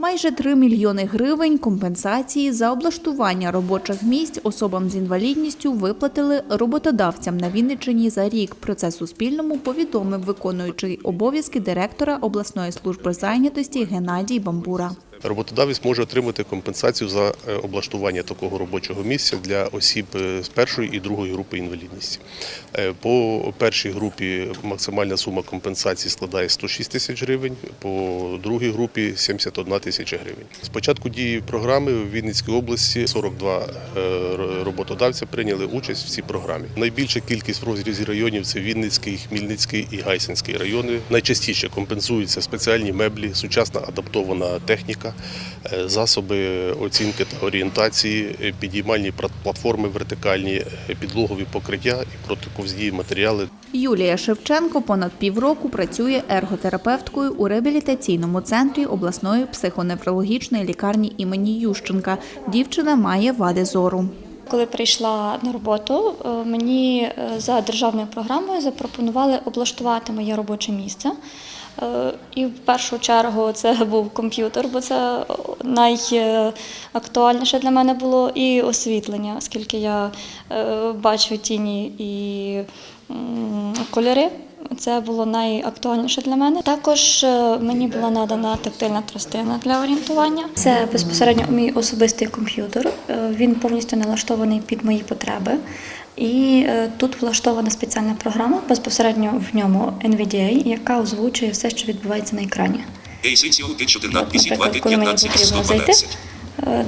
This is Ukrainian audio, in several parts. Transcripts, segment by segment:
Майже 3 мільйони гривень компенсації за облаштування робочих місць особам з інвалідністю виплатили роботодавцям на Вінниччині за рік. Про це Суспільному повідомив виконуючий обов'язки директора обласної служби зайнятості Геннадій Бамбура. Роботодавець може отримати компенсацію за е, облаштування такого робочого місця для осіб е, з першої і другої групи інвалідності. Е, По першій групі максимальна сума компенсації складає 106 тисяч гривень, по другій групі 71 тисяча гривень. З початку дії програми в Вінницькій області 42 е, роботодавця прийняли участь в цій програмі. Найбільша кількість в розрізі районів це Вінницький, Хмільницький і Гайсинський райони. Найчастіше компенсуються спеціальні меблі, сучасна адаптована техніка, е, засоби оцінки та орієнтації, е, підіймальні платформи вертикальні, е, підлогові покриття і протиковздії матеріали. Юлія Шевченко понад півроку працює ерготерапевткою у реабілітаційному центрі обласної психоневрологічної лікарні імені Ющенка. Дівчина має вади зору. Коли прийшла на роботу, мені за державною програмою запропонували облаштувати моє робоче місце. Е, І в першу чергу це був комп'ютер, бо це найактуальніше для мене було, і освітлення, оскільки я е, бачу тіні і кольори. Це було найактуальніше для мене. Також е, мені була надана тактильна тростина для орієнтування. Це безпосередньо мій особистий комп'ютер. Е, Він повністю налаштований під мої потреби. І е, тут влаштована спеціальна програма безпосередньо в ньому NVDA, яка озвучує все, що відбувається на екрані. Ейсицію От, 14, Наприклад, коли мені потрібно зайти,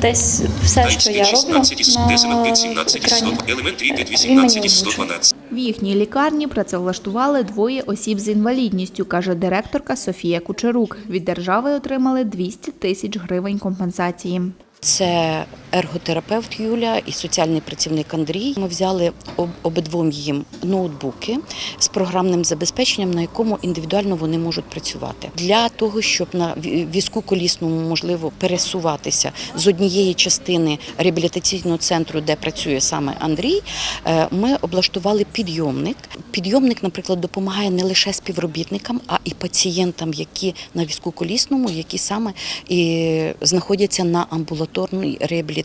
десь все, що я роблю 16, на 17, 100, екрані, він мені 18, озвучує. 112. В їхній лікарні працевлаштували двоє осіб з інвалідністю, каже директорка Софія Кучерук. Від держави отримали 200 тисяч гривень компенсації. Це ерготерапевт Юля і соціальний працівник Андрій. Ми взяли об- обидвом їм ноутбуки з програмним забезпеченням, на якому індивідуально вони можуть працювати. Для того, щоб на візку колісному можливо пересуватися з однієї частини реабілітаційного центру, де працює саме Андрій, е, ми облаштували підйомник. Підйомник, наприклад, допомагає не лише співробітникам, а і пацієнтам, які на візку колісному, які саме і знаходяться на амбулаторній реабілітації.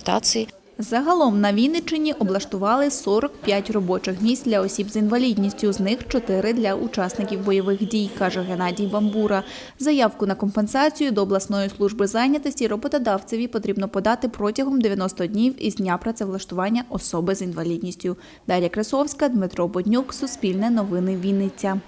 Загалом на Вінниччині облаштували 45 робочих місць для осіб з інвалідністю, з них 4 для учасників бойових дій, каже Геннадій Бамбура. Заявку на компенсацію до обласної служби зайнятості роботодавцеві потрібно подати протягом 90 днів із дня працевлаштування особи з інвалідністю. Дар'я Красовська, Дмитро Боднюк, Суспільне новини Вінниця.